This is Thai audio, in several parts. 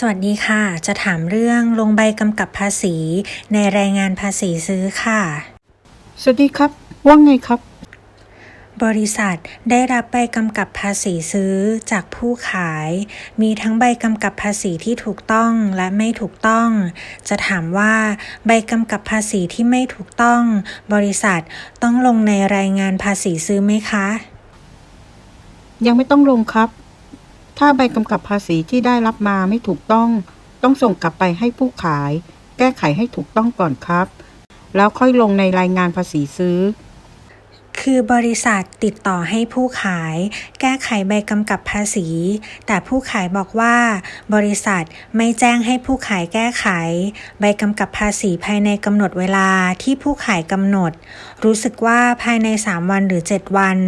สวัสดีค่ะ จะถามเรื่องลงใบกำกับภาษี ในรายงานภาษีซื้อค่ะ สวัสดีครับ ว่าไงครับ บริษัทได้รับใบกำกับภาษีซื้อจากผู้ขาย มีทั้งใบกำกับภาษีที่ถูกต้องและไม่ถูกต้อง จะถามว่า ใบกำกับภาษีที่ไม่ถูกต้อง บริษัทต้องลงในรายงานภาษีซื้อไหมคะ ยังไม่ต้องลงครับ ถ้าใบกำกับภาษีที่ได้รับมาไม่ถูกต้อง ต้องส่งกลับไปให้ผู้ขาย แก้ไขให้ถูกต้องก่อนครับ แล้วค่อยลงในรายงานภาษีซื้อ คือบริษัทติดต่อให้ผู้ขายแก้ไขใบกำกับภาษี แต่ผู้ขายบอกว่า บริษัทไม่แจ้งให้ผู้ขายแก้ไข ใบกำกับภาษีภายในกำหนดเวลาที่ผู้ขายกำหนด รู้สึกว่าภายใน 3 วันหรือ 7 วัน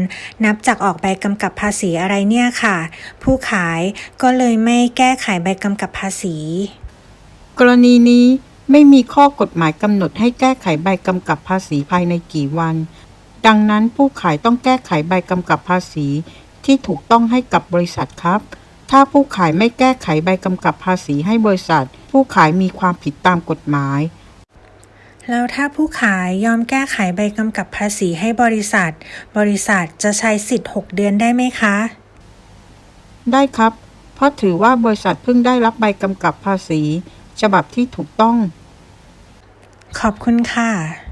นับจากออกใบกำกับภาษีอะไรเนี่ยค่ะ ผู้ขายก็เลยไม่แก้ไขใบกำกับภาษี กรณีนี้ไม่มีข้อกฎหมายกำหนดให้แก้ไขใบกำกับภาษีภายในกี่วัน ดังนั้นผู้ขายต้องแก้ไขใบกำกับภาษี ที่ถูกต้องให้กับบริษัทครับ ถ้าผู้ขายไม่แก้ไขใบกำกับภาษีให้บริษัท ผู้ขายมีความผิดตามกฎหมาย แล้วถ้าผู้ขายยอมแก้ไขใบกำกับภาษีให้บริษัท บริษัทจะใช้สิทธิ์ 6 เดือนได้ไหมคะ ได้ครับ เพราะถือว่าบริษัทเพิ่งได้รับใบกำกับภาษี ฉบับที่ถูกต้อง ขอบคุณค่ะ